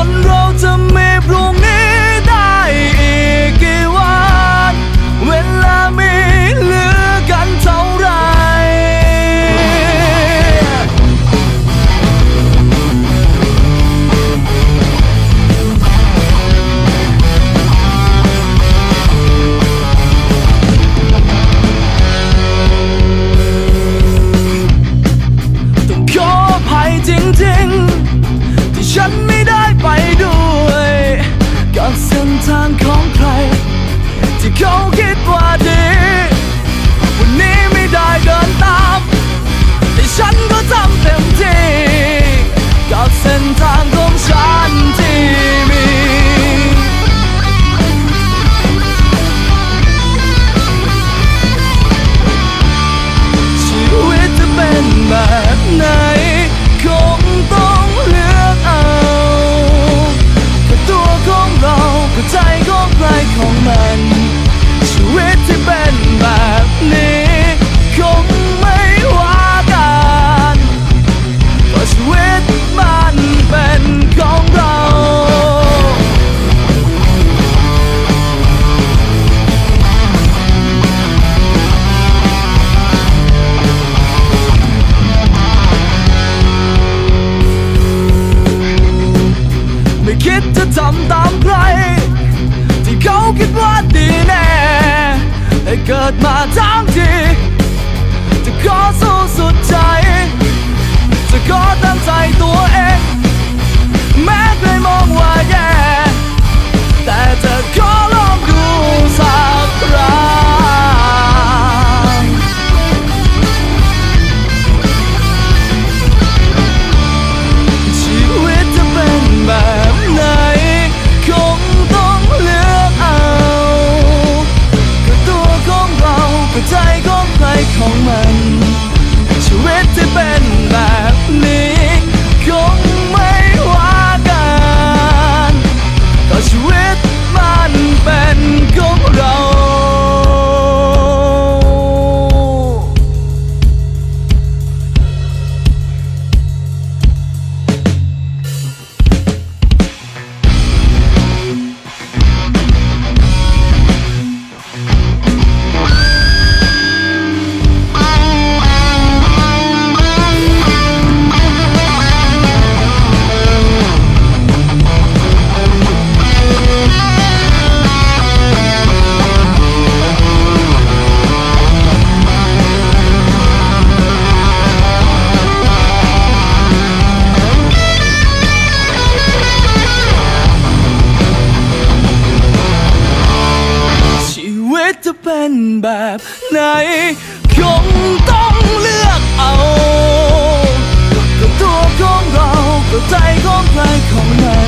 คนเราจะไม่รุ่ but my time แบบไหนคงต้องเลือกเอากับตัวของเรากับใจของใครของมัน